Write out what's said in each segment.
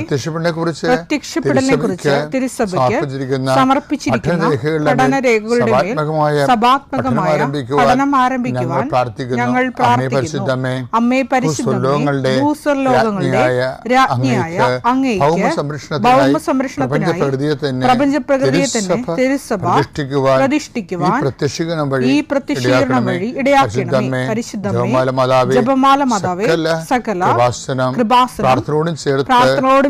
പ്രത്യക്ഷപ്പെടനെ കുറിച്ച് പ്രത്യക്ഷപ്പെടലിനെ കുറിച്ച് തിരുസഭയ്ക്ക് സമർപ്പിച്ചിരിക്കുന്ന പഠനരേഖകളുടെ മേൽ സഭാത്മകമായ പഠനം ആരംഭിക്കുവാൻ ഞങ്ങൾ പ്രാർത്ഥിക്കുന്നു. അമ്മേ ഭൂസ്വർലോകങ്ങളുടെ രാജ്ഞിയായ ഭൗമ സംരക്ഷണത്തിനായി സംരക്ഷണത്തിനായി തന്നെ തിരുസഭ പ്രതിഷ്ഠിക്കുവാൻ ഈ പ്രത്യക്ഷീകരണം വഴി ഇടയാക്കണമേ പരിശുദ്ധമേ ജപമാല മാതാവേ സകല കൃപാസനം പ്രാർത്ഥനയോടും ചേർത്ത്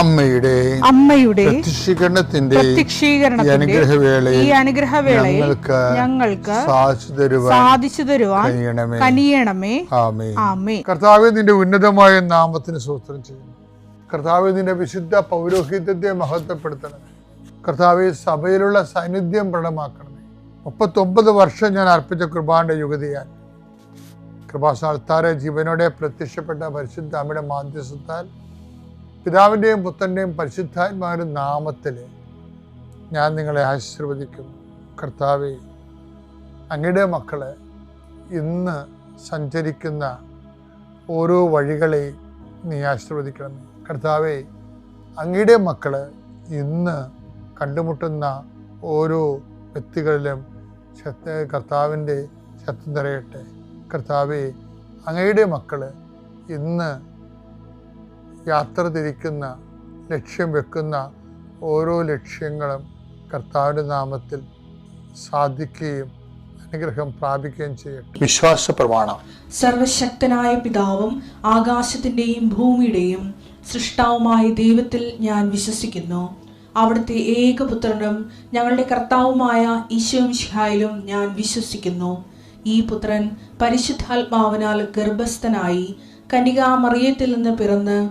അമ്മയുടെ അമ്മയുടെ പ്രത്യക്ഷീകരണത്തിന്റെ അനുഗ്രഹവേളയിൽ ഈ അനുഗ്രഹവേളയിൽ ഞങ്ങൾക്ക് ഞങ്ങൾക്ക് സാധിച്ചു തരുവാൻ സാധിച്ചു തരുവാൻ കനിയണമേ. ആമേ ആമേ കർത്താവ് നിന്റെ ഉന്നതമായ നാമത്തിന് സൂത്രം ചെയ്യുന്നു. കർത്താവ് നിന്റെ വിശുദ്ധ പൗരോഹിത്യത്തെ മഹത്വപ്പെടുത്തണം കർത്താവ് സഭയിലുള്ള സാന്നിധ്യം പ്രകടമാക്കണമേ. മുപ്പത്തൊമ്പത് വർഷം ഞാൻ അർപ്പിച്ച കൃപാന്റെ യുഗതിയാൽ കൃപാസാൽത്താരെ ജീവനോടെ പ്രത്യക്ഷപ്പെട്ട പരിശുദ്ധ അമ്മയുടെ മാധ്യസ്ഥത്താൽ പിതാവിന്റെയും പുത്രന്റെയും പരിശുദ്ധാത്മാവിന്റെ നാമത്തിൽ ഞാൻ നിങ്ങളെ ആശീർവദിക്കുന്നു കർത്താവെ അങ്ങയുടെ മക്കളെ ഇന്ന് സഞ്ചരിക്കുന്ന ഓരോ വഴികളെ നീ ആശീർവദിക്കണം കർത്താവെ അങ്ങയുടെ മക്കൾ ഇന്ന് കണ്ടുമുട്ടുന്ന ഓരോ വ്യക്തികളിലും കർത്താവിന്റെ ശക്തി നിറയട്ടെ. കർത്താവെ അങ്ങയുടെ മക്കൾ ഇന്ന് യാത്ര തിരിക്കുന്ന ലക്ഷ്യം വെക്കുന്ന ഓരോ ലക്ഷ്യങ്ങളും കർത്താവിന്റെ നാമത്തിൽ സാധിക്കുകയും അനുഗ്രഹം പ്രാപിക്കുകയും ചെയ്യട്ടെ. വിശ്വാസ പ്രമാണം. സർവശക്തനായ പിതാവും ആകാശത്തിന്റെയും ഭൂമിയുടെയും സൃഷ്ടാവുമായ ദൈവത്തിൽ ഞാൻ വിശ്വസിക്കുന്നു. അവിടുത്തെ ഏകപുത്രനും ഞങ്ങളുടെ കർത്താവുമായ ഈശോമിഷിഹായിലും ഞാൻ വിശ്വസിക്കുന്നു. ഈ പുത്രൻ പരിശുദ്ധാത്മാവിനാൽ ഗർഭസ്ഥനായി കനികാമറിയത്തിൽ നിന്ന് പിറന്ന്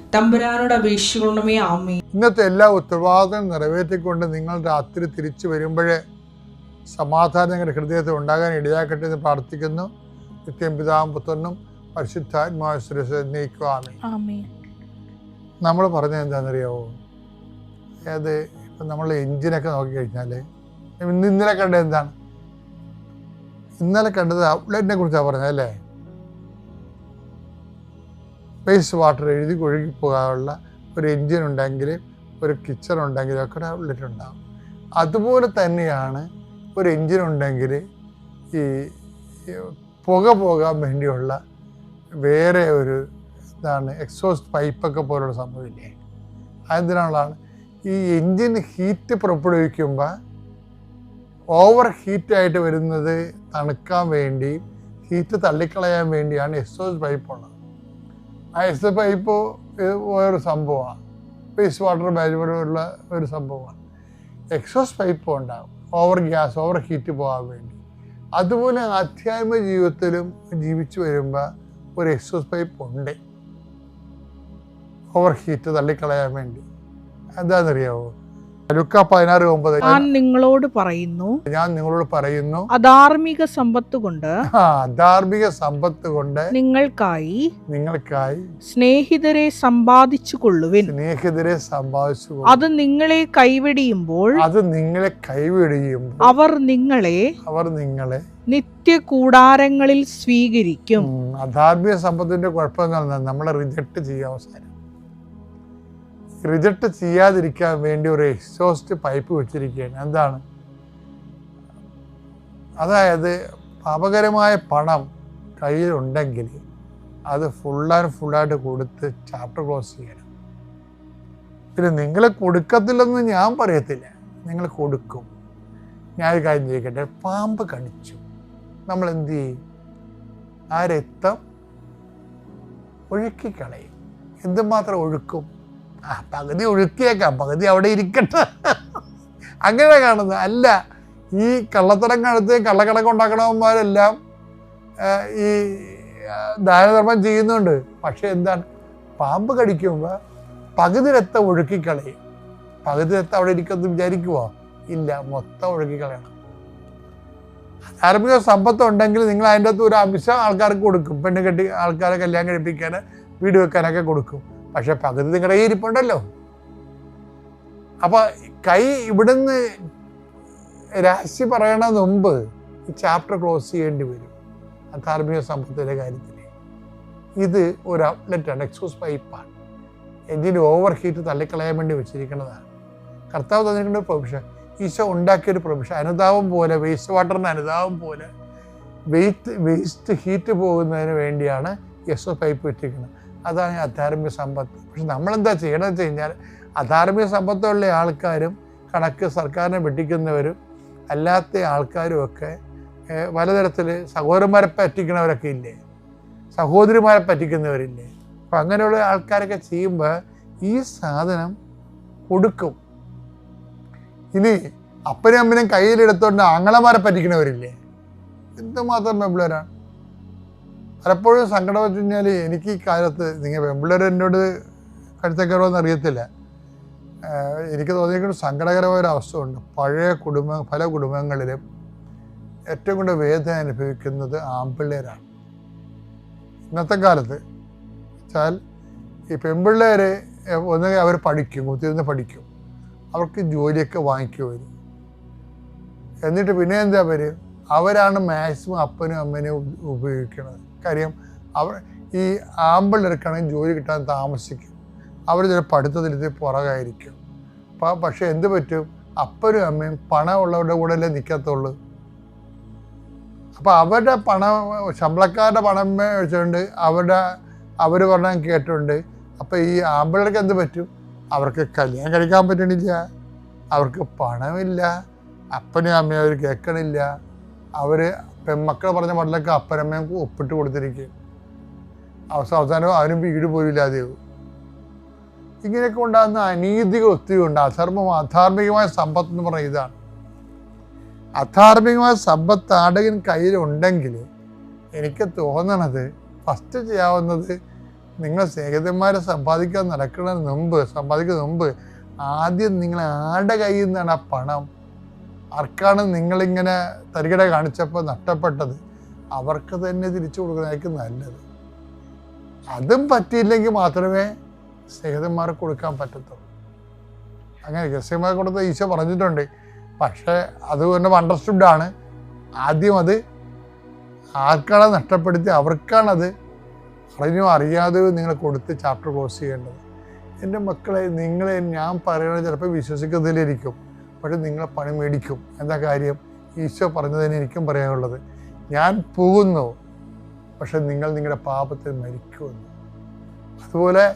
തമ്പുരാനോട് അപേക്ഷിക്കണമേ ആമേ ഇന്നത്തെ എല്ലാ ഉത്തരവാദിത്തം നിറവേറ്റിക്കൊണ്ട് നിങ്ങൾ രാത്രി തിരിച്ചു വരുമ്പോഴേ സമാധാനം നിങ്ങളുടെ ഹൃദയത്തിൽ ഉണ്ടാകാൻ ഇടയാക്കട്ടെ എന്ന് പ്രാർത്ഥിക്കുന്നു. നിത്യം പിതാവും പുത്രനും ആമേ നമ്മൾ പറഞ്ഞത് എന്താണെന്നറിയാവോ? അത് ഇപ്പം നമ്മൾ എഞ്ചിനൊക്കെ നോക്കിക്കഴിഞ്ഞാൽ ഇന്ന് ഇന്നലെ കണ്ടത് എന്താണ്? ഇന്നലെ കണ്ടത് ഔട്ട്ലെറ്റിനെ കുറിച്ചാണ് പറഞ്ഞത് അല്ലേ? വേസ്റ്റ് വാട്ടർ എഴുതി ഒഴുകി പോകാനുള്ള ഒരു എൻജിൻ ഉണ്ടെങ്കിൽ ഒരു കിച്ചൺ ഉണ്ടെങ്കിൽ ഒക്കെ ഉണ്ടാകും അതുപോലെ തന്നെയാണ് ഒരു എൻജിൻ ഉണ്ടെങ്കിൽ ഈ പുക പോകാൻ വേണ്ടിയുള്ള വേറെ ഒരു ഇതാണ് എക്സോസ്റ്റ് പൈപ്പൊക്കെ പോലുള്ള സംഭവമില്ലേ അതെന്തിനുള്ളതാണ് ഈ എൻജിൻ ഹീറ്റ് പുറപ്പെടുവിക്കുമ്പോൾ ഓവർ ഹീറ്റായിട്ട് വരുന്നത് തണുക്കാൻ വേണ്ടി ഹീറ്റ് തള്ളിക്കളയാൻ വേണ്ടിയാണ് എക്സോസ്റ്റ് പൈപ്പ് ഉള്ളത്. ആ പൈപ്പ് ഇത് പോയൊരു സംഭവമാണ്. വേസ്റ്റ് വാട്ടർ മാനേജ്മെന്റുള്ള ഒരു സംഭവമാണ്. എക്സോസ് പൈപ്പ് ഉണ്ടാകും ഓവർ ഗ്യാസ് ഓവർ ഹീറ്റ് പോകാൻ വേണ്ടി. അതുപോലെ ആധ്യാത്മിക ജീവിതത്തിലും ജീവിച്ചു വരുമ്പോൾ ഒരു എക്സോസ് പൈപ്പ് ഉണ്ട്. ഓവർ ഹീറ്റ് തള്ളിക്കളയാൻ വേണ്ടി. എന്താണെന്നറിയാവോ? ലുക്ക പതിനാറ് ഒമ്പത്. ഞാൻ നിങ്ങളോട് പറയുന്നു. ഞാൻ നിങ്ങളോട് പറയുന്നു. അധാർമിക സമ്പത്ത് കൊണ്ട് അധാർമിക സമ്പത്ത് കൊണ്ട് നിങ്ങൾക്കായി നിങ്ങൾക്കായി സ്നേഹിതരെ സമ്പാദിച്ചു കൊള്ളുവിൻ. സ്നേഹിതരെ സമ്പാദിച്ചു അത് നിങ്ങളെ കൈവെടിയുമ്പോൾ അത് നിങ്ങളെ കൈവെടിയുമ്പോൾ അവർ നിങ്ങളെ അവർ നിങ്ങളെ നിത്യ കൂടാരങ്ങളിൽ സ്വീകരിക്കും അധാർമിക സമ്പത്തിന്റെ കുഴപ്പം നമ്മളെ റിജക്ട് ചെയ്യാൻ അവസാനം. റിജക്റ്റ് ചെയ്യാതിരിക്കാൻ വേണ്ടി ഒരു എക്സോസ്റ്റ് പൈപ്പ് വെച്ചിരിക്കുകയാണ്. എന്താണ്? അതായത് പാപകരമായ പണം കയ്യിലുണ്ടെങ്കിൽ അത് ഫുൾ ആൻഡ് ഫുള്ളായിട്ട് കൊടുത്ത് ചാപ്റ്റർ ക്ലോസ് ചെയ്യണം. പിന്നെ നിങ്ങൾ കൊടുക്കത്തില്ലെന്ന് ഞാൻ പറയത്തില്ല. നിങ്ങൾ കൊടുക്കും. ഞാൻ ഒരു കാര്യം ചോദിക്കട്ടെ? പാമ്പ് കടിച്ചു. നമ്മൾ എന്ത് ചെയ്യും? ആ രക്തം ഒഴുക്കിക്കളയും. എന്തുമാത്രം ഒഴുക്കും? ആ പകുതി ഒഴുക്കിയേക്കാം പകുതി അവിടെ ഇരിക്കട്ടെ. അങ്ങനെ കാണുന്നത്. അല്ല ഈ കള്ളത്തരം കാലത്ത് കള്ളക്കണക്ക് ഉണ്ടാക്കണവന്മാരെല്ലാം ഈ ദാനധർമ്മം ചെയ്യുന്നുണ്ട്. പക്ഷെ എന്താണ്? പാമ്പ് കടിക്കുമ്പോൾ പകുതി രക്തം ഒഴുക്കിക്കളയും. പകുതി രക്തം അവിടെ ഇരിക്കുമെന്ന് വിചാരിക്കുവോ? ഇല്ല മൊത്തം ഒഴുക്കിക്കളയണം. ധാർമ്മിക സമ്പത്ത് ഉണ്ടെങ്കിൽ നിങ്ങൾ അതിന്റെ അകത്ത് ഒരു അംശം ആൾക്കാർക്ക് കൊടുക്കും. പെണ്ണ് കെട്ടി ആൾക്കാരെ കല്യാണം കഴിപ്പിക്കാൻ വീട് വെക്കാനൊക്കെ കൊടുക്കും. പക്ഷെ പകുതി നിങ്ങളുടെ കയ്യിൽ ഇരിപ്പുണ്ടല്ലോ. അപ്പൊ കൈ ഇവിടുന്ന് രാശി പറയണ മുമ്പ് ഈ ചാപ്റ്റർ ക്ലോസ് ചെയ്യേണ്ടി വരും. ആ ധാർമ്മിക സമ്പത്തിന്റെ കാര്യത്തിൽ ഇത് ഒരു ഔട്ട്ലെറ്റാണ് എക്സോസ് പൈപ്പാണ് എഞ്ചിന് ഓവർ ഹീറ്റ് തള്ളിക്കളയാൻ വേണ്ടി വെച്ചിരിക്കുന്നതാണ്. കർത്താവ് തന്നിരിക്കുന്ന പ്രൊവിഷൻ ഈശോ ഉണ്ടാക്കിയൊരു പ്രൊവിഷൻ അനുതാപം പോലെ വേസ്റ്റ് വാട്ടറിന് അനുതാപം പോലെ വെയിറ്റ് വേസ്റ്റ് ഹീറ്റ് പോകുന്നതിന് വേണ്ടിയാണ് എസ് പൈപ്പ് വെച്ചിരിക്കുന്നത് അതാണ് അധാർമിക സമ്പത്ത്. പക്ഷെ നമ്മളെന്താ ചെയ്യണമെന്ന് വെച്ച് കഴിഞ്ഞാൽ അധാർമിക സമ്പത്തുള്ള ആൾക്കാരും കണക്ക് സർക്കാരിനെ വെട്ടിക്കുന്നവരും അല്ലാത്ത ആൾക്കാരും ഒക്കെ പലതരത്തിൽ സഹോദരന്മാരെ പറ്റിക്കുന്നവരൊക്കെ ഇല്ലേ? സഹോദരിമാരെ പറ്റിക്കുന്നവരില്ലേ? അപ്പം അങ്ങനെയുള്ള ആൾക്കാരൊക്കെ ചെയ്യുമ്പോൾ ഈ സാധനം കൊടുക്കും. ഇനി അപ്പനും അമ്മനും കയ്യിലെടുത്തോണ്ട് ആങ്ങളമാരെ പറ്റിക്കുന്നവരില്ലേ എന്തുമാത്രം പെമ്പിളരാണ് പലപ്പോഴും സങ്കടം വെച്ച് കഴിഞ്ഞാൽ എനിക്ക് ഈ കാലത്ത് നിങ്ങൾ വെമ്പിള്ളേർ എന്നോട് കരുത്തക്കറോന്ന് അറിയത്തില്ല. എനിക്ക് തോന്നിയിരിക്കുന്ന സങ്കടകരമായ ഒരു അവസ്ഥ ഉണ്ട് പഴയ കുടുംബ പല കുടുംബങ്ങളിലും ഏറ്റവും കൂടുതൽ വേദന അനുഭവിക്കുന്നത് ആൺപിള്ളേരാണ് ഇന്നത്തെ കാലത്ത് വെച്ചാൽ ഈ പെൺപിള്ളേർ ഒന്നുകിൽ അവർ പഠിക്കും കുത്തിരുന്ന് പഠിക്കും. അവർക്ക് ജോലിയൊക്കെ വാങ്ങിക്കുവരും എന്നിട്ട് പിന്നെ എന്താ പേര് അവരാണ് മാക്സിമം അപ്പനും അമ്മനും ഉപ- ഉപയോഗിക്കുന്നത് കാര്യം അവർ ഈ ആമ്പിള്ളേർക്കാണെങ്കിൽ ജോലി കിട്ടാൻ താമസിക്കും. അവർ ചില പഠിത്തത്തിൽ പുറകായിരിക്കും. അപ്പം പക്ഷെ എന്ത് പറ്റും? അപ്പനും അമ്മയും പണമുള്ളവരുടെ കൂടെ അല്ലേ നിൽക്കത്തുള്ളൂ. അപ്പം അവരുടെ പണം ശമ്പളക്കാരുടെ പണം വെച്ചുകൊണ്ട് അവരുടെ അവർ പറഞ്ഞാൽ കേട്ടുണ്ട് അപ്പം ഈ ആമ്പിളർക്ക് എന്ത് പറ്റും? അവർക്ക് കല്യാണം കഴിക്കാൻ പറ്റണില്ല. അവർക്ക് പണമില്ല. അപ്പനും അമ്മയും അവർ കേൾക്കണില്ല. അവർ പെൺമക്കൾ പറഞ്ഞ പാട്ടിലൊക്കെ അപ്പരമ്മയും ഒപ്പിട്ട് കൊടുത്തിരിക്കുക അവസാന അവസാനം അവനും വീട് പോലും ഇങ്ങനെയൊക്കെ ഉണ്ടാകുന്ന അനീതികൾ ഒത്തിരി ഉണ്ട്. അധർമ്മം അധാർമികമായ സമ്പത്ത് എന്ന് പറഞ്ഞ ഇതാണ്. അധാർമികമായ സമ്പത്ത് ആടകൻ കയ്യിലുണ്ടെങ്കിൽ എനിക്ക് തോന്നണത് ഫസ്റ്റ് ചെയ്യാവുന്നത് നിങ്ങൾ സ്നേഹിതന്മാരെ സമ്പാദിക്കാൻ നടക്കുന്നതിന് മുമ്പ് സമ്പാദിക്കുന്നതിന് മുമ്പ് ആദ്യം നിങ്ങൾ ആരുടെ കയ്യിൽ നിന്നാണ് ആ പണം ആർക്കാണ് നിങ്ങളിങ്ങനെ തരികട കാണിച്ചപ്പോൾ നഷ്ടപ്പെട്ടത്? അവർക്ക് തന്നെ തിരിച്ചു കൊടുക്കുന്നതായിരിക്കും നല്ലത്. അതും പറ്റിയില്ലെങ്കിൽ മാത്രമേ സ്നേഹിതന്മാർക്ക് കൊടുക്കാൻ പറ്റത്തുള്ളൂ. അങ്ങനെ രഹസ്യമായി കൊടുത്ത ഈശോ പറഞ്ഞിട്ടുണ്ട്. പക്ഷേ അത് തന്നെ അണ്ടർസ്റ്റുഡ് ആണ്. ആദ്യം അത് ആർക്കാണ് നഷ്ടപ്പെടുത്തി അവർക്കാണത് അറിഞ്ഞോ അറിയാതെയോ നിങ്ങൾ കൊടുത്ത് ചാപ്റ്റർ ക്ലോസ് ചെയ്യേണ്ടത്. എന്റെ മക്കളെ നിങ്ങളെ ഞാൻ പറയുന്നത് ചിലപ്പോൾ വിശ്വസിക്കുന്നതിലിരിക്കും. പക്ഷെ നിങ്ങളെ പണി മേടിക്കും. എന്താ കാര്യം? ഈശോ പറഞ്ഞതിന് എനിക്കും പറയാനുള്ളത്. ഞാൻ പോകുന്നു പക്ഷെ നിങ്ങൾ നിങ്ങളുടെ പാപത്തിൽ മരിക്കുമെന്ന്. അതുപോലെ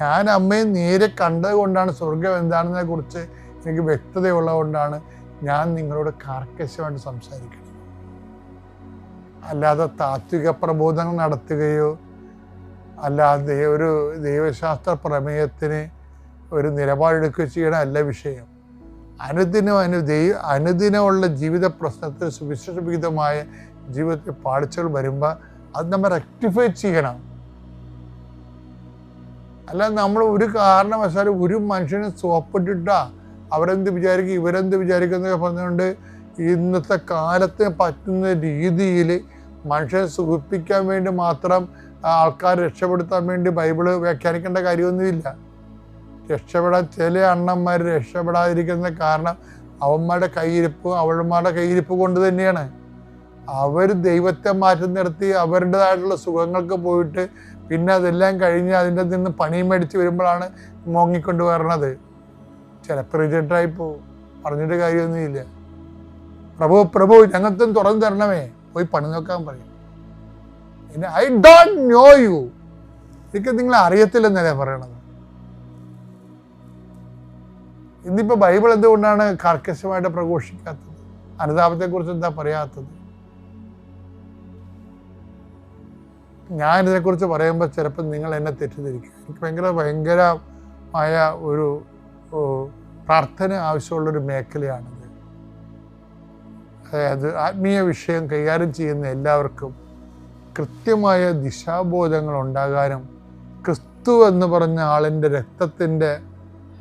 ഞാൻ അമ്മയെ നേരെ കണ്ടത് കൊണ്ടാണ് സ്വർഗം എന്താണെന്നതിനെ കുറിച്ച് എനിക്ക് വ്യക്തതയുള്ളതുകൊണ്ടാണ് ഞാൻ നിങ്ങളോട് കാർക്കശമായിട്ട് സംസാരിക്കുന്നത്. അല്ലാതെ താത്വിക പ്രബോധങ്ങൾ നടത്തുകയോ അല്ലാതെ ഒരു ദൈവശാസ്ത്ര പ്രമേയത്തിന് ഒരു നിലപാടെടുക്കുകയോ ചെയ്യണ അല്ല വിഷയം. അനുദിനം അനുദൈ അനുദിനമുള്ള ജീവിത പ്രശ്നത്തിൽ സുവിശേഷവിഹിതമായ ജീവിതത്തിൽ പാളിച്ചകൾ വരുമ്പോൾ അത് നമ്മൾ റെക്ടിഫൈ ചെയ്യണം. അല്ല നമ്മൾ ഒരു കാരണവശാലും ഒരു മനുഷ്യനെ സോപ്പിട്ടിട്ടാ അവരെന്ത് വിചാരിക്കും ഇവരെന്ത് വിചാരിക്കും എന്നൊക്കെ പറഞ്ഞുകൊണ്ട് ഇന്നത്തെ കാലത്ത് പറ്റുന്ന രീതിയിൽ മനുഷ്യനെ സുഖിപ്പിക്കാൻ വേണ്ടി മാത്രം ആൾക്കാർ രക്ഷപ്പെടുത്താൻ വേണ്ടി ബൈബിൾ വ്യാഖ്യാനിക്കേണ്ട കാര്യമൊന്നുമില്ല. രക്ഷപ്പെടാൻ ചില അണ്ണന്മാർ രക്ഷപ്പെടാതിരിക്കുന്ന കാരണം അവന്മാരുടെ കയ്യിരിപ്പ് അവളുമാരുടെ കയ്യിരിപ്പ് കൊണ്ട് തന്നെയാണ്. അവർ ദൈവത്തെ മാറ്റി നിർത്തി അവരുടേതായിട്ടുള്ള സുഖങ്ങൾക്ക് പോയിട്ട് പിന്നെ അതെല്ലാം കഴിഞ്ഞ് അതിന്റെ നിന്ന് പണി മേടിച്ച് വരുമ്പോഴാണ് മോങ്ങിക്കൊണ്ട് വരണത്. ചിലപ്പോൾ റിജക്റ്റായി പോകും പറഞ്ഞിട്ട് കാര്യമൊന്നുമില്ല പ്രഭു പ്രഭു ഞങ്ങൾക്കും തുറന്നു തരണമേ. പോയി പണി നോക്കാൻ പറയും. പിന്നെ ഐ ഡോണ്ട് നോ യു എനിക്ക് നിങ്ങളെ അറിയത്തില്ലെന്നല്ലേ പറയണത്? ഇന്നിപ്പോ ബൈബിൾ എന്തുകൊണ്ടാണ് കർക്കശമായിട്ട് പ്രഘോഷിക്കാത്തത്? അനുതാപത്തെക്കുറിച്ച് എന്താ പറയാത്തത്? ഞാൻ ഇതിനെക്കുറിച്ച് പറയുമ്പോൾ ചിലപ്പോൾ നിങ്ങൾ എന്നെ തെറ്റിദ്ധരിക്കും. എനിക്ക് ഭയങ്കര ഭയങ്കരമായ ഒരു പ്രാർത്ഥന ആവശ്യമുള്ളൊരു മേഖലയാണിത്. അതായത് ആത്മീയ വിഷയം കൈകാര്യം ചെയ്യുന്ന എല്ലാവർക്കും കൃത്യമായ ദിശാബോധങ്ങൾ ഉണ്ടാകാനും ക്രിസ്തു എന്ന് പറഞ്ഞ ആളിന്റെ രക്തത്തിന്റെ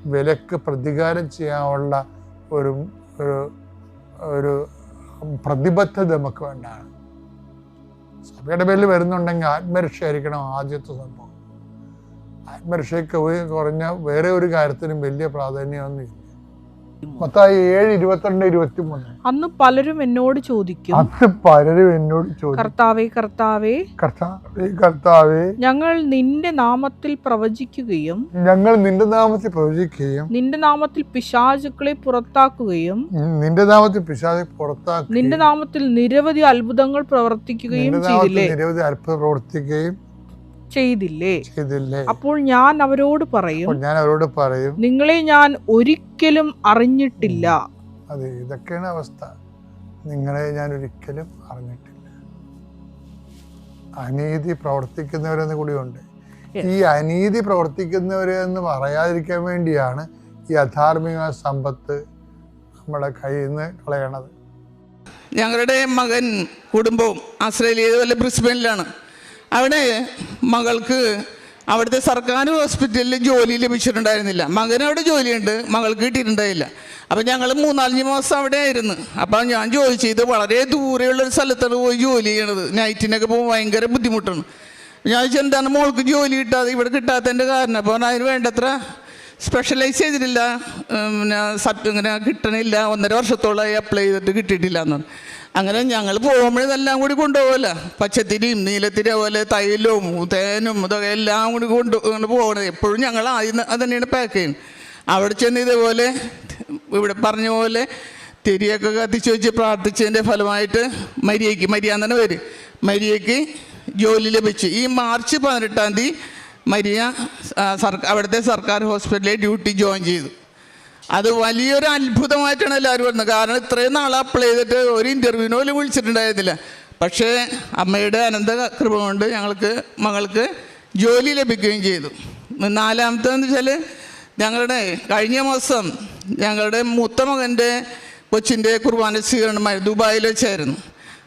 വിലക്ക് പ്രതികാരം ചെയ്യാനുള്ള ഒരു ഒരു ഒരു പ്രതിബദ്ധത നമുക്ക് വേണ്ടാണ്. സഭയുടെ പേരിൽ വരുന്നുണ്ടെങ്കിൽ ആത്മരക്ഷയായിരിക്കണം ആദ്യത്തെ സംഭവം. ആത്മരക്ഷയ്ക്ക് കുറഞ്ഞ വേറെ ഒരു കാര്യത്തിനും വലിയ പ്രാധാന്യമൊന്നുമില്ല. മൊത്തം ഏഴ് ഇരുപത്തിരണ്ട് ഇരുപത്തി മൂന്ന് അന്ന് പലരും എന്നോട് ചോദിക്കും. അത് പലരും എന്നോട് ചോദിക്കും കർത്താവേ കർത്താവേ. കർത്താവേ കർത്താവേ. ഞങ്ങൾ നിന്റെ നാമത്തിൽ പ്രവചിക്കുകയും ഞങ്ങൾ നിന്റെ നാമത്തിൽ പ്രവചിക്കുകയും നിന്റെ നാമത്തിൽ പിശാചുക്കളെ പുറത്താക്കുകയും നിന്റെ നാമത്തിൽ പിശാചു പുറത്താക്കുകയും നിന്റെ നാമത്തിൽ നിരവധി അത്ഭുതങ്ങൾ പ്രവർത്തിക്കുകയും ചെയ്തില്ലേ? നിരവധി അത്ഭുതം പ്രവർത്തിക്കുകയും ചെയ്തില്ലേ? ചെയ്തില്ലേ? അപ്പോൾ ഞാൻ അവരോട് പറയും അപ്പോൾ ഞാൻ അവരോട് പറയും നിങ്ങളെ ഞാൻ ഒരിക്കലും അറിഞ്ഞിട്ടില്ല. അതെ ഇതൊക്കെയാണ് അവസ്ഥ. നിങ്ങളെ ഞാൻ ഒരിക്കലും അറിഞ്ഞിട്ടില്ല. അനീതി പ്രവർത്തിക്കുന്നവരെന്ന് കൂടിയുണ്ട്. ഈ അനീതി പ്രവർത്തിക്കുന്നവരെന്ന് പറയാതിരിക്കാൻ വേണ്ടിയാണ് ഈ അധാർമിക സമ്പത്ത് നമ്മുടെ കയ്യിൽ നിന്ന് കളയണത്. ഞങ്ങളുടെ മകൻ കുടുംബവും ആസ്ട്രേലിയയിൽ വല്ല ബ്രിസ്ബനിലാണ് അവിടെ മകൾക്ക് അവിടുത്തെ സർക്കാർ ഹോസ്പിറ്റലിൽ ജോലി ലഭിച്ചിട്ടുണ്ടായിരുന്നില്ല. മകന് അവിടെ ജോലിയുണ്ട് മകൾക്ക് കിട്ടിയിട്ടുണ്ടായില്ല. അപ്പം ഞങ്ങൾ മൂന്നാലഞ്ച് മാസം അവിടെ ആയിരുന്നു അപ്പം ഞാൻ ജോലി ചെയ്ത് വളരെ ദൂരെയുള്ളൊരു സ്ഥലത്താണ് പോയി ജോലി ചെയ്യണത്? നൈറ്റിനൊക്കെ പോകുമ്പോൾ ഭയങ്കര ബുദ്ധിമുട്ടാണ്. ഞാൻ ചോദിച്ചാൽ എന്താണ് മോൾക്ക് ജോലി കിട്ടാതെ ഇവിടെ കിട്ടാത്തതിന്റെ കാരണം? അപ്പോൾ അതിന് വേണ്ടത്ര സ്പെഷ്യലൈസ് ചെയ്തിട്ടില്ല. പിന്നെ സബ് ഇങ്ങനെ കിട്ടണില്ല. ഒന്നര വർഷത്തോളമായി അപ്ലൈ ചെയ്തിട്ട് കിട്ടിയിട്ടില്ല എന്നാണ് അങ്ങനെ ഞങ്ങൾ പോകുമ്പോഴതെല്ലാം കൂടി കൊണ്ടുപോകല്ല പച്ചത്തിരിയും നീലത്തിരി അതുപോലെ തൈലവും തേനും ഇതൊക്കെ എല്ലാം കൂടി കൊണ്ട് പോകണത് എപ്പോഴും ഞങ്ങൾ ആദ്യം അത് തന്നെയാണ് പാക്ക് ചെയ്യുന്നത് അവിടെ ചെന്ന് ഇതേപോലെ ഇവിടെ പറഞ്ഞ പോലെ തിരിയൊക്കെ കത്തിച്ച് വെച്ച് പ്രാർത്ഥിച്ചതിന്റെ ഫലമായിട്ട് മരിയയ്ക്ക് മരിയ തന്നെ പേര്. മരിയയ്ക്ക് ജോലി ലഭിച്ചു. ഈ മാർച്ച് പതിനെട്ടാം തീയതി മരിയ സർക്കാർ അവിടുത്തെ സർക്കാർ ഹോസ്പിറ്റലിൽ ഡ്യൂട്ടി ജോയിൻ ചെയ്തു. അത് വലിയൊരു അത്ഭുതമായിട്ടാണ് എല്ലാവരും വരുന്നത്. കാരണം ഇത്രയും നാൾ അപ്ലൈ ചെയ്തിട്ട് ഒരു ഇന്റർവ്യൂവിന് പോലും വിളിച്ചിട്ടുണ്ടായിരുന്നില്ല. പക്ഷേ അമ്മയുടെ അനന്ത കൃപ കൊണ്ട് ഞങ്ങൾക്ക് മകൾക്ക് ജോലി ലഭിക്കുകയും ചെയ്തു. നാലാമത്തെന്ന് വെച്ചാൽ ഞങ്ങളുടെ കഴിഞ്ഞ മാസം ഞങ്ങളുടെ മൂത്ത മകന്റെ കൊച്ചിന്റെ കുർബാന സ്വീകരണമായി ദുബായിൽ വെച്ചായിരുന്നു.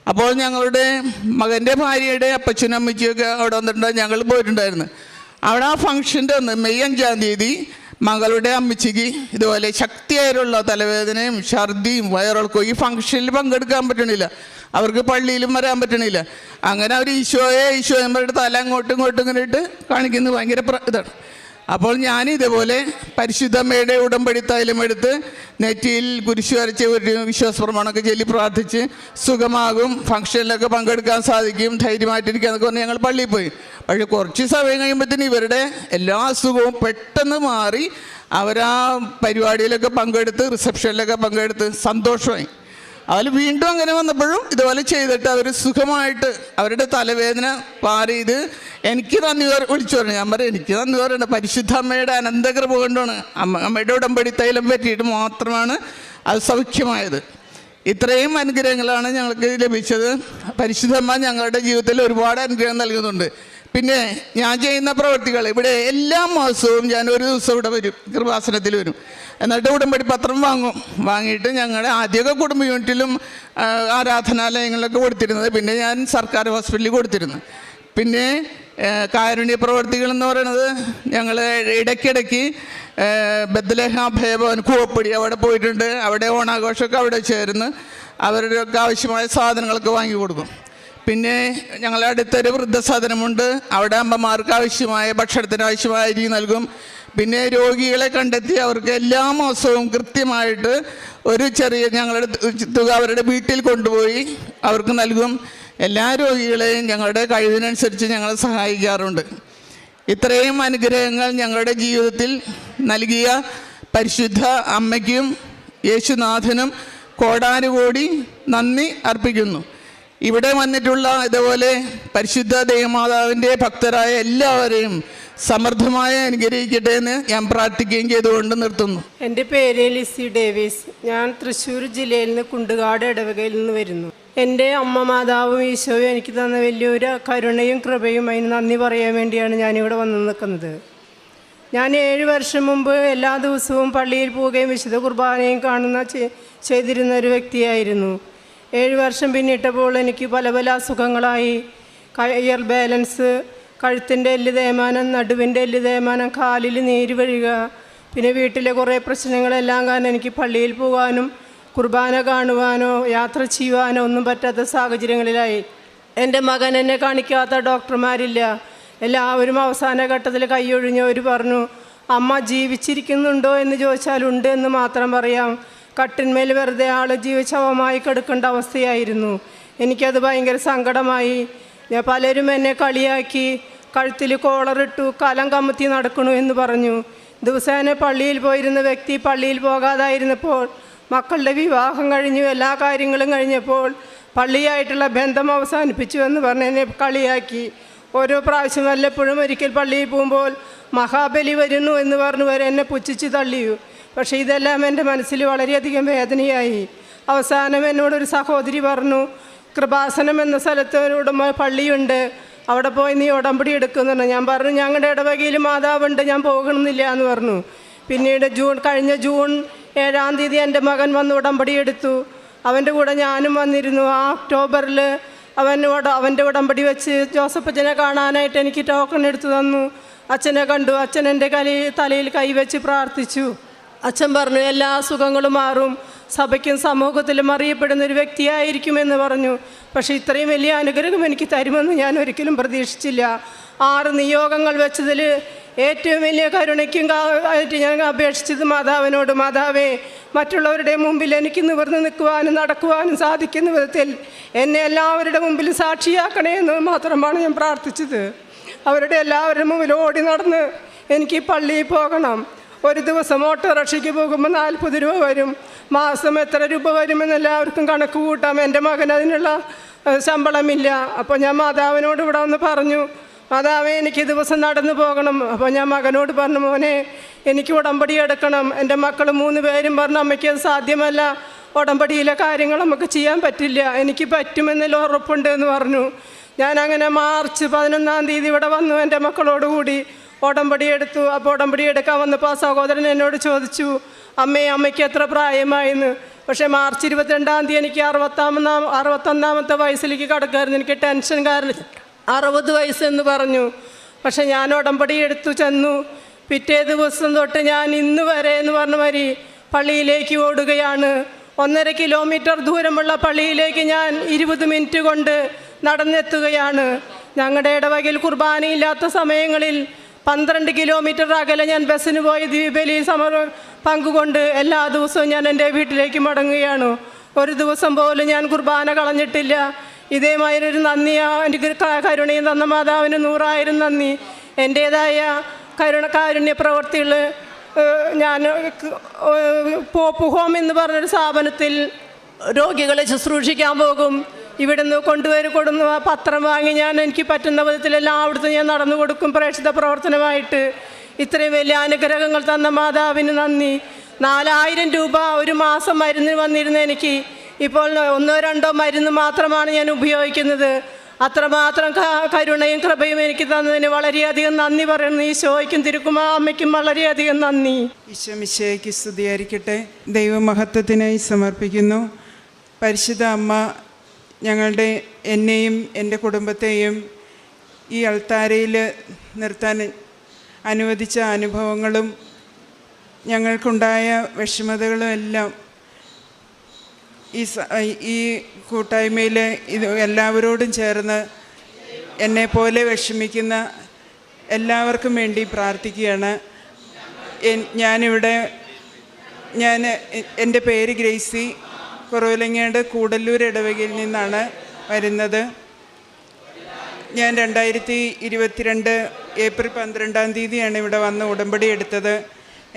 അപ്പോൾ ഞങ്ങളുടെ മകന്റെ ഭാര്യയുടെ അപ്പച്ചനും അമ്മച്ചിയൊക്കെ അവിടെ വന്നിട്ടുണ്ട് ഞങ്ങൾ പോയിട്ടുണ്ടായിരുന്നു. അവിടെ ആ ഫംഗ്ഷന്റെ അന്ന് മെയ് അഞ്ചാം തീയതി മകളുടെ അമ്മച്ചിക്ക് ഇതുപോലെ ശക്തിയായിട്ടുള്ള തലവേദനയും ഛർദിയും വയറിളക്കവും ഈ ഫംഗ്ഷനിൽ പങ്കെടുക്കാൻ പറ്റണില്ല. അവർക്ക് പള്ളിയിലും വരാൻ പറ്റണില്ല. അങ്ങനെ അവർ ഈശോയെ ഈശോയെ പറഞ്ഞിട്ട് തല അങ്ങോട്ടും ഇങ്ങോട്ടും ഇങ്ങനെ ഇട്ട് കാണിക്കുന്നത് ഭയങ്കര ഇതാണ്. അപ്പോൾ ഞാൻ ഇതുപോലെ പരിശുദ്ധമ്മയുടെ ഉടമ്പടി തൈലം എടുത്ത് നെറ്റിയിൽ കുരിശു വരച്ച് ഒരു വിശ്വാസ പ്രമാണമൊക്കെ ചൊല്ലി പ്രാർത്ഥിച്ച് സുഖമാകും ഫംഗ്ഷനിലൊക്കെ പങ്കെടുക്കാൻ സാധിക്കും ധൈര്യമായിട്ടിരിക്കുക എന്നൊക്കെ പറഞ്ഞ് ഞങ്ങൾ പള്ളിയിൽ പോയി. പക്ഷേ കുറച്ച് സമയം കഴിയുമ്പോഴത്തേന് ഇവരുടെ എല്ലാ അസുഖവും പെട്ടെന്ന് മാറി അവരാ പരിപാടിയിലൊക്കെ പങ്കെടുത്ത് റിസപ്ഷനിലൊക്കെ പങ്കെടുത്ത് സന്തോഷമായി. അതിൽ വീണ്ടും അങ്ങനെ വന്നപ്പോഴും ഇതുപോലെ ചെയ്തിട്ട് അവർ സുഖമായിട്ട് അവരുടെ തലവേദന പാറി ഇത് എനിക്ക് നന്ദി വിളിച്ചു പറഞ്ഞു. ഞാൻ പറയാം എനിക്ക് നന്ദി പറയണ്ട. പരിശുദ്ധ അമ്മയുടെ അനന്തകൃപ കൊണ്ടാണ് അമ്മ അമ്മയുടെ ഉടമ്പടി തൈലം പറ്റിയിട്ട് മാത്രമാണ് അത് സൗഖ്യമായത്. ഇത്രയും അനുഗ്രഹങ്ങളാണ് ഞങ്ങൾക്ക് ലഭിച്ചത്. പരിശുദ്ധമ്മ ഞങ്ങളുടെ ജീവിതത്തിൽ ഒരുപാട് അനുഗ്രഹം നൽകുന്നുണ്ട്. പിന്നെ ഞാൻ ചെയ്യുന്ന പ്രവൃത്തികൾ. ഇവിടെ എല്ലാ മാസവും ഞാൻ ഒരു ദിവസം ഇവിടെ വരും. കൃപാസനത്തിൽ വരും. എന്നിട്ട് ഉടമ്പടി പത്രം വാങ്ങും. വാങ്ങിയിട്ട് ഞങ്ങളുടെ ആദ്യമൊക്കെ കുടുംബ യൂണിറ്റിലും ആരാധനാലയങ്ങളിലൊക്കെ കൊടുത്തിരുന്നത്. പിന്നെ ഞാൻ സർക്കാർ ഹോസ്പിറ്റലിൽ കൊടുത്തിരുന്നു. പിന്നെ കാരുണ്യ പ്രവർത്തികൾ എന്ന് പറയുന്നത് ഞങ്ങൾ ഇടയ്ക്കിടയ്ക്ക് ബദ്ലേഹ ഭയഭവൻ കൂവപ്പടി അവിടെ പോയിട്ടുണ്ട്. അവിടെ ഓണാഘോഷമൊക്കെ അവിടെ ചേർന്ന് അവരുടെയൊക്കെ ആവശ്യമായ സാധനങ്ങളൊക്കെ വാങ്ങി കൊടുക്കും. പിന്നെ ഞങ്ങളുടെ അടുത്തൊരു വൃദ്ധസദനമുണ്ട് അവിടെ അമ്മമാർക്ക് ആവശ്യമായ ഭക്ഷണത്തിന് ആവശ്യമായ അരി നൽകും. പിന്നെ രോഗികളെ കണ്ടെത്തി അവർക്ക് എല്ലാ മാസവും കൃത്യമായിട്ട് ഒരു ചെറിയ ഞങ്ങളുടെ തുക അവരുടെ വീട്ടിൽ കൊണ്ടുപോയി അവർക്ക് നൽകും. എല്ലാ രോഗികളെയും ഞങ്ങളുടെ കഴിവിനനുസരിച്ച് ഞങ്ങൾ സഹായിക്കാറുണ്ട്. ഇത്രയും അനുഗ്രഹങ്ങൾ ഞങ്ങളുടെ ജീവിതത്തിൽ നൽകിയ പരിശുദ്ധ അമ്മയ്ക്കും യേശുനാഥനും കോടാനുകോടി നന്ദി അർപ്പിക്കുന്നു. ഇവിടെ വന്നിട്ടുള്ള ഇതുപോലെ പരിശുദ്ധ ദേവമാതാവിന്റെ ഭക്തരായ എല്ലാവരെയും സമൃദ്ധമായി അനുഗ്രഹിക്കട്ടെ എന്ന് ഞാൻ പ്രാർത്ഥിക്കുകയും ചെയ്തുകൊണ്ട് നിർത്തുന്നു. എന്റെ പേര് ലിസി ഡേവിസ്. ഞാൻ തൃശ്ശൂർ ജില്ലയിൽ നിന്ന് കുണ്ടുകാട് ഇടവകയിൽ നിന്ന് വരുന്നു. എന്റെ അമ്മ മാതാവും ഈശോയും എനിക്ക് തന്ന വലിയൊരു കരുണയും കൃപയും അതിന് നന്ദി പറയാൻ വേണ്ടിയാണ് ഞാനിവിടെ വന്ന് നിൽക്കുന്നത്. ഞാൻ ഏഴ് വർഷം മുമ്പ് എല്ലാ ദിവസവും പള്ളിയിൽ പോവുകയും വിശുദ്ധ കുർബാനയും കാണുന്ന ചെയ്തിരുന്ന ഒരു വ്യക്തിയായിരുന്നു. ഏഴ് വർഷം പിന്നിട്ടപ്പോൾ എനിക്ക് പല പല അസുഖങ്ങളായി. കയർ ബാലൻസ് കഴുത്തിന്റെ എല്ല് തേമാനം നടുവിന്റെ എല്ല് തേമാനം കാലിൽ നീര് വഴുക പിന്നെ വീട്ടിലെ കുറേ പ്രശ്നങ്ങളെല്ലാം കാരണം എനിക്ക് പള്ളിയിൽ പോകാനും കുർബാന കാണുവാനോ യാത്ര ചെയ്യുവാനോ ഒന്നും പറ്റാത്ത സാഹചര്യങ്ങളിലായി. എന്റെ മകൻ എന്നെ കാണിക്കാത്ത ഡോക്ടർമാരില്ല. എല്ലാവരും അവസാന ഘട്ടത്തിൽ കൈയൊഴിഞ്ഞവർ പറഞ്ഞു അമ്മ ജീവിച്ചിരിക്കുന്നുണ്ടോ? എന്ന് ചോദിച്ചാൽ ഉണ്ട് എന്ന് മാത്രം പറയാം. കട്ടിന്മേൽ വെറുതെ ആൾ ജീവിച്ചവമായി കിടക്കേണ്ട അവസ്ഥയായിരുന്നു. എനിക്കത് ഭയങ്കര സങ്കടമായി. ഞാൻ പലരും എന്നെ കളിയാക്കി കഴുത്തിൽ കോളറിട്ടു കലം കമത്തി നടക്കണു എന്ന് പറഞ്ഞു. ദിവസേന പള്ളിയിൽ പോയിരുന്ന വ്യക്തി പള്ളിയിൽ പോകാതായിരുന്നപ്പോൾ മക്കളുടെ വിവാഹം കഴിഞ്ഞു എല്ലാ കാര്യങ്ങളും കഴിഞ്ഞപ്പോൾ പള്ളിയായിട്ടുള്ള ബന്ധം അവസാനിപ്പിച്ചു എന്ന് പറഞ്ഞ് എന്നെ കളിയാക്കി. ഓരോ പ്രാവശ്യം വല്ലപ്പോഴും ഒരിക്കൽ പള്ളിയിൽ പോകുമ്പോൾ മഹാബലി വരുന്നു എന്ന് പറഞ്ഞു വരെ എന്നെ പുച്ഛിച്ച് തള്ളിയു. പക്ഷേ ഇതെല്ലാം എന്റെ മനസ്സിൽ വളരെയധികം വേദനയായി. അവസാനം എന്നോടൊരു സഹോദരി പറഞ്ഞു കൃപാസനം എന്ന സ്ഥലത്ത് ഒരു ഉടമ പള്ളിയുണ്ട് അവിടെ പോയി നീ ഉടമ്പടി എടുക്കുന്നുണ്ട് ഞാൻ പറഞ്ഞു ഞങ്ങളുടെ ഇടവകയിൽ മാതാവുണ്ട് ഞാൻ പോകണമെന്നില്ല എന്ന് പറഞ്ഞു. പിന്നീട് ജൂൺ കഴിഞ്ഞ ജൂൺ ഏഴാം തീയതി എന്റെ മകൻ വന്ന് ഉടമ്പടി എടുത്തു. അവന്റെ കൂടെ ഞാനും വന്നിരുന്നു. ആ ഒക്ടോബറിൽ അവൻ അവന്റെ ഉടമ്പടി വെച്ച് ജോസഫ് അച്ഛനെ കാണാനായിട്ട് എനിക്ക് ടോക്കൺ എടുത്തു തന്നു. അച്ഛനെ കണ്ടു. അച്ഛൻ എന്റെ കലി തലയിൽ കൈവച്ച് പ്രാർത്ഥിച്ചു. അച്ഛൻ പറഞ്ഞു എല്ലാ അസുഖങ്ങളും മാറും. സഭയ്ക്കും സമൂഹത്തിലും അറിയപ്പെടുന്ന ഒരു വ്യക്തിയായിരിക്കുമെന്ന് പറഞ്ഞു. പക്ഷേ ഇത്രയും വലിയ അനുഗ്രഹം എനിക്ക് തരുമെന്ന് ഞാൻ ഒരിക്കലും പ്രതീക്ഷിച്ചില്ല. ആറ് നിയോഗങ്ങൾ വെച്ചതിൽ ഏറ്റവും വലിയ കരുണയ്ക്കും ആയിട്ട് ഞാൻ അപേക്ഷിച്ചത് മാതാവിനോട്. മാതാവേ മറ്റുള്ളവരുടെ മുമ്പിൽ എനിക്ക് നിവർന്ന് നിൽക്കുവാനും നടക്കുവാനും സാധിക്കുന്ന വിധത്തിൽ എന്നെ എല്ലാവരുടെ മുമ്പിൽ സാക്ഷിയാക്കണേ എന്ന് മാത്രമാണ് ഞാൻ പ്രാർത്ഥിച്ചത്. അവരുടെ എല്ലാവരുടെ മുമ്പിൽ ഓടി നടന്ന് എനിക്ക് പള്ളിയിൽ പോകണം. ഒരു ദിവസം ഓട്ടോറിക്ഷയ്ക്ക് പോകുമ്പോൾ നാൽപ്പത് രൂപ വരും. മാസം എത്ര രൂപ വരുമെന്ന് എല്ലാവർക്കും കണക്ക് കൂട്ടാം. എന്റെ മകൻ അതിനുള്ള ശമ്പളമില്ല. അപ്പോൾ ഞാൻ മാതാവിനോട് ഇവിടെ വന്ന് പറഞ്ഞു മാതാവേ എനിക്ക് ദിവസം നടന്നു പോകണം. അപ്പോൾ ഞാൻ മകനോട് പറഞ്ഞു മോനെ എനിക്ക് ഉടമ്പടി എടുക്കണം. എന്റെ മക്കൾ മൂന്ന് പേരും പറഞ്ഞു അമ്മയ്ക്ക് അത് സാധ്യമല്ല. ഉടമ്പടിയിലെ കാര്യങ്ങൾ നമുക്ക് ചെയ്യാൻ പറ്റില്ല. എനിക്ക് പറ്റുമെന്നതിൽ ഉറപ്പുണ്ട് എന്ന് പറഞ്ഞു. ഞാൻ അങ്ങനെ മാർച്ച് പതിനൊന്നാം തീയതി ഇവിടെ വന്നു എന്റെ മക്കളോട് കൂടി ഉടമ്പടി എടുത്തു. അപ്പോൾ ഓടമ്പടി എടുക്കാൻ വന്നപ്പോൾ ആ സഹോദരൻ എന്നോട് ചോദിച്ചു അമ്മേ അമ്മയ്ക്ക് എത്ര പ്രായമായെന്ന്? പക്ഷേ മാർച്ച് ഇരുപത്തിരണ്ടാം തീയതി എനിക്ക് അറുപത്താമതാം അറുപത്തൊന്നാമത്തെ വയസ്സിലേക്ക് കടക്കായിരുന്നു. എനിക്ക് ടെൻഷൻ കാരണം അറുപത് വയസ്സെന്ന് പറഞ്ഞു. പക്ഷെ ഞാൻ ഉടമ്പടി എടുത്തു ചെന്നു. പിറ്റേ ദിവസം തൊട്ട് ഞാൻ ഇന്ന് വരെ എന്ന് പറഞ്ഞ മാതിരി പള്ളിയിലേക്ക് ഓടുകയാണ്. ഒന്നര കിലോമീറ്റർ ദൂരമുള്ള പള്ളിയിലേക്ക് ഞാൻ ഇരുപത് മിനിറ്റ് കൊണ്ട് നടന്നെത്തുകയാണ്. ഞങ്ങളുടെ ഇടവകയിൽ കുർബാനയില്ലാത്ത സമയങ്ങളിൽ പന്ത്രണ്ട് കിലോമീറ്റർ അകലെ ഞാൻ ബസ്സിന് പോയി ദീപലി സമരം പങ്കുകൊണ്ട് എല്ലാ ദിവസവും ഞാൻ എന്റെ വീട്ടിലേക്ക് മടങ്ങുകയാണ്. ഒരു ദിവസം പോലും ഞാൻ കുർബാന കളഞ്ഞിട്ടില്ല. ഇതേമാതിരി ഒരു നന്ദി എന്റെ കരുണയും തന്ന മാതാവിന് നൂറായിരം നന്ദി. എന്റേതായ കരുണ കാരുണ്യ പ്രവർത്തികൾ ഞാൻ പോപ്പ് ഹോം എന്ന് പറഞ്ഞൊരു സ്ഥാപനത്തിൽ രോഗികളെ ശുശ്രൂഷിക്കാൻ പോകും. ഇവിടുന്ന് കൊണ്ടുവരും കൊടുന്ന് പത്രം വാങ്ങി ഞാൻ എനിക്ക് പറ്റുന്ന വിധത്തിലെല്ലാം അവിടുത്തെ ഞാൻ നടന്നു കൊടുക്കും പ്രേക്ഷിത പ്രവർത്തനമായിട്ട്. ഇത്രയും വലിയ അനുഗ്രഹങ്ങൾ തന്ന മാതാവിന് നന്ദി. നാലായിരം രൂപ ഒരു മാസം മരുന്നിന് വന്നിരുന്ന എനിക്ക് ഇപ്പോൾ ഒന്നോ രണ്ടോ മരുന്ന് മാത്രമാണ് ഞാൻ ഉപയോഗിക്കുന്നത്. അത്രമാത്രം കരുണയും കൃപയും എനിക്ക് തന്നതിന് വളരെയധികം നന്ദി പറയുന്നു. ഈ ഷോയ്ക്കും തിരുക്കുമാ അമ്മയ്ക്കും വളരെയധികം നന്ദി. ഈശോമിശയ്ക്ക് സ്തുതിയായിരിക്കട്ടെ. ദൈവമഹത്വത്തിനായി സമർപ്പിക്കുന്നു. പരിശുദ്ധ അമ്മ ഞങ്ങളുടെ എന്നെയും എന്റെ കുടുംബത്തെയും ഈ അൾത്താരയിൽ നിർത്താൻ അനുവദിച്ച അനുഭവങ്ങളും ഞങ്ങൾക്കുണ്ടായ വിഷമതകളും എല്ലാം ഈ ഈ കൂട്ടായ്മയിൽ ഇത് എല്ലാവരോടും ചേർന്ന് എന്നെപ്പോലെ വിഷമിക്കുന്ന എല്ലാവർക്കും വേണ്ടി പ്രാർത്ഥിക്കുകയാണ്. ഞാനിവിടെ ഞാൻ എന്റെ പേര് ഗ്രേസി. കുറവിലങ്ങാട് കൂടല്ലൂർ ഇടവകയിൽ നിന്നാണ് വരുന്നത്. ഞാൻ രണ്ടായിരത്തി ഇരുപത്തിരണ്ട് ഏപ്രിൽ പന്ത്രണ്ടാം തീയതിയാണ് ഇവിടെ വന്ന് ഉടമ്പടി എടുത്തത്.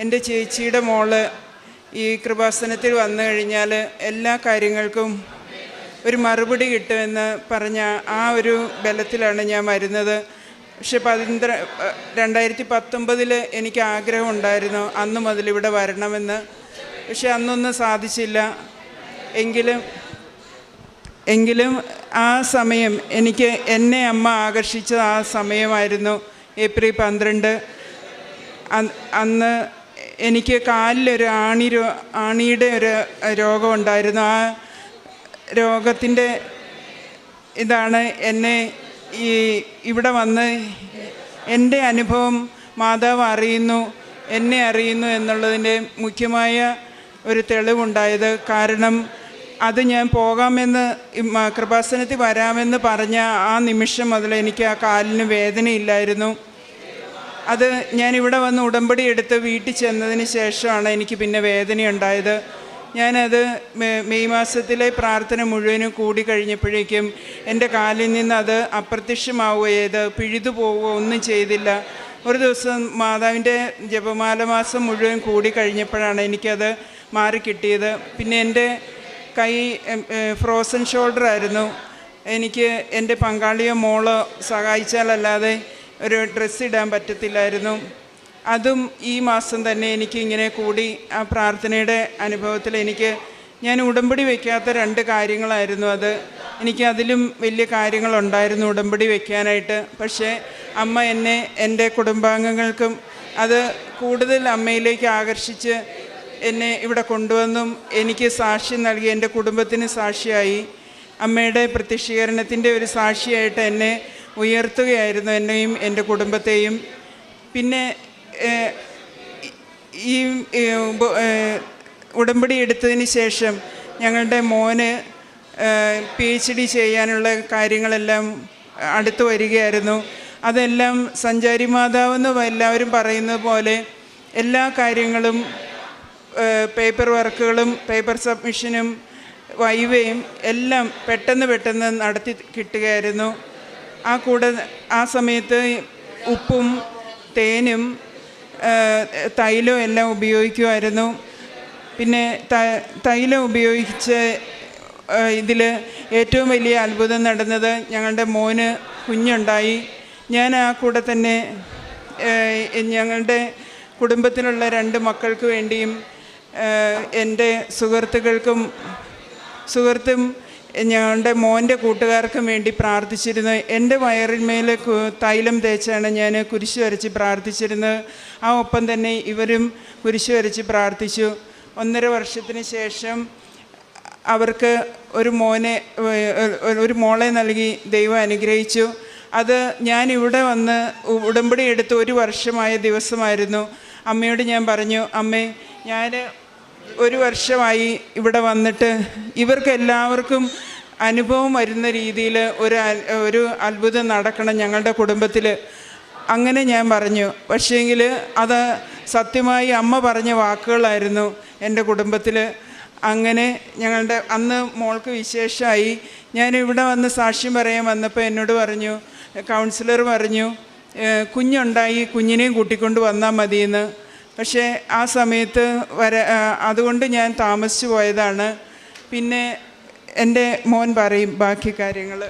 എന്റെ ചേച്ചിയുടെ മോൾ ഈ കൃപാസനത്തിൽ വന്നു കഴിഞ്ഞാൽ എല്ലാ കാര്യങ്ങൾക്കും ഒരു മറുപടി കിട്ടുമെന്ന് പറഞ്ഞ ആ ഒരു ബലത്തിലാണ് ഞാൻ വരുന്നത്. പക്ഷെ പതിന്ത്ര രണ്ടായിരത്തി പത്തൊമ്പതിൽ എനിക്ക് ആഗ്രഹം ഉണ്ടായിരുന്നു അന്ന് മുതൽ ഇവിടെ വരണമെന്ന്. പക്ഷെ അന്നൊന്നും സാധിച്ചില്ല. എങ്കിലും എങ്കിലും ആ സമയം എനിക്ക് എന്നെ അമ്മ ആകർഷിച്ച ആ സമയമായിരുന്നു ഏപ്രിൽ പന്ത്രണ്ട്. അന്ന് എനിക്ക് കാലിലൊരു ആണി രോ ആണിയുടെ ഒരു രോഗമുണ്ടായിരുന്നു ആ രോഗത്തിന്റെ ഇതാണ് എന്നെ ഈ ഇവിടെ വന്ന് എന്റെ അനുഭവം മാതാവ് അറിയുന്നു എന്നെ അറിയുന്നു എന്നുള്ളതിന്റെ മുഖ്യമായ ഒരു തെളിവുണ്ടായത് കാരണം അത് ഞാൻ പോകാമെന്ന് കൃപാസനത്തിൽ വരാമെന്ന് പറഞ്ഞ ആ നിമിഷം മുതൽ എനിക്ക് ആ കാലിന് വേദനയില്ലായിരുന്നു. അത് ഞാൻ ഇവിടെ വന്ന് ഉടമ്പടി എടുത്ത് വീട്ടിൽ ചെന്നതിന് ശേഷമാണ് എനിക്ക് പിന്നെ വേദനയുണ്ടായത്. ഞാനത് മെയ് മാസത്തിലെ പ്രാർത്ഥന മുഴുവനും കൂടി കഴിഞ്ഞപ്പോഴേക്കും എന്റെ കാലിൽ നിന്ന് അത് അപ്രത്യക്ഷമാവുകയോ ചെയ്ത് പിഴുതു പോവുകയോ ഒന്നും ചെയ്തില്ല. ഒരു ദിവസം മാതാവിന്റെ ജപമാല മാസം മുഴുവൻ കൂടി കഴിഞ്ഞപ്പോഴാണ് എനിക്കത് മാറിക്കിട്ടിയത്. പിന്നെ എന്റെ കൈ ഫ്രോസൺ ഷോൾഡർ ആയിരുന്നു. എനിക്ക് എന്റെ പങ്കാളിയോ മോളോ സഹായിച്ചാലല്ലാതെ ഒരു ഡ്രസ്സ് ഇടാൻ പറ്റത്തില്ലായിരുന്നു. അതും ഈ മാസം തന്നെ എനിക്ക് ഇങ്ങനെ കൂടി ആ പ്രാർത്ഥനയുടെ അനുഭവത്തിൽ എനിക്ക് ഞാൻ ഉടമ്പടി വയ്ക്കാത്ത രണ്ട് കാര്യങ്ങളായിരുന്നു അത്. എനിക്ക് അതിലും വലിയ കാര്യങ്ങളുണ്ടായിരുന്നു ഉടമ്പടി വയ്ക്കാനായിട്ട് പക്ഷേ അമ്മ എന്നെ എന്റെ കുടുംബാംഗങ്ങൾക്കും അത് കൂടുതൽ അമ്മയിലേക്ക് ആകർഷിച്ച് എന്നെ ഇവിടെ കൊണ്ടുവന്നും എനിക്ക് സാക്ഷ്യം നൽകി എന്റെ കുടുംബത്തിന് സാക്ഷിയായി. അമ്മയുടെ പ്രത്യക്ഷീകരണത്തിന്റെ ഒരു സാക്ഷിയായിട്ട് എന്നെ ഉയർത്തുകയായിരുന്നു എന്നെയും എന്റെ കുടുംബത്തെയും. പിന്നെ ഈ ഉടമ്പടി എടുത്തതിന് ശേഷം ഞങ്ങളുടെ മോന് പി എച്ച് ഡി ചെയ്യാനുള്ള കാര്യങ്ങളെല്ലാം അടുത്തു വരികയായിരുന്നു. അതെല്ലാം സഞ്ചാരി മാതാവെന്ന് എല്ലാവരും പറയുന്നത് പോലെ എല്ലാ കാര്യങ്ങളും പേപ്പർ വർക്കുകളും പേപ്പർ സബ്മിഷനും വൈവയും എല്ലാം പെട്ടെന്ന് പെട്ടെന്ന് നടത്തി കിട്ടുകയായിരുന്നു. ആ കൂടെ ആ സമയത്ത് ഉപ്പും തേനും തൈലവും എല്ലാം ഉപയോഗിക്കുമായിരുന്നു. പിന്നെ ത- തൈലം ഉപയോഗിച്ച് ഇതിൽ ഏറ്റവും വലിയ അത്ഭുതം നടന്നത് ഞങ്ങളുടെ മോന് കുഞ്ഞുണ്ടായി. ഞാൻ ആ കൂടെ തന്നെ ഞങ്ങളുടെ കുടുംബത്തിലുള്ള രണ്ട് മക്കൾക്ക് വേണ്ടിയും എന്റെ സുഹൃത്തുക്കൾക്കും സുഹൃത്തും ഞങ്ങളുടെ മോന്റെ കൂട്ടുകാർക്കും വേണ്ടി പ്രാർത്ഥിച്ചിരുന്നു. എന്റെ വയറിന്മേൽ തൈലം തേച്ചാണ് ഞാൻ കുരിശ് വരച്ച് പ്രാർത്ഥിച്ചിരുന്നത്. ആ ഒപ്പം തന്നെ ഇവരും കുരിശ് വരച്ച് പ്രാർത്ഥിച്ചു. ഒന്നര വർഷത്തിന് ശേഷം അവർക്ക് ഒരു മോനെ ഒരു മോളെ നൽകി ദൈവം അനുഗ്രഹിച്ചു. അത് ഞാൻ ഇവിടെ വന്ന് ഉടമ്പടി എടുത്ത് ഒരു വർഷമായ ദിവസമായിരുന്നു. അമ്മയോട് ഞാൻ പറഞ്ഞു അമ്മേ ഞാൻ ഒരു വർഷമായി ഇവിടെ വന്നിട്ട് ഇവർക്ക് എല്ലാവർക്കും അനുഭവം വരുന്ന രീതിയിൽ ഒരു ഒരു അത്ഭുതം നടക്കണം ഞങ്ങളുടെ കുടുംബത്തിൽ. അങ്ങനെ ഞാൻ പറഞ്ഞു. പക്ഷേങ്കിൽ അത് സത്യമായി അമ്മ പറഞ്ഞ വാക്കുകളായിരുന്നു എന്റെ കുടുംബത്തിൽ. അങ്ങനെ ഞങ്ങളുടെ അന്ന് മോൾക്ക് വിശേഷമായി ഞാൻ ഇവിടെ വന്ന് സാക്ഷ്യം പറയാൻ വന്നപ്പോൾ എന്നോട് പറഞ്ഞു കൗൺസിലർ പറഞ്ഞു "ഏഹ് കുഞ്ഞുണ്ടായി കുഞ്ഞിനെയും കൂട്ടിക്കൊണ്ട് വന്നാൽ മതിയെന്ന്. പക്ഷേ ആ സമയത്ത് വര അതുകൊണ്ട് ഞാൻ താമസിച്ചു പോയതാണ്. പിന്നെ എന്റെ മോൻ പറയും ബാക്കി കാര്യങ്ങൾ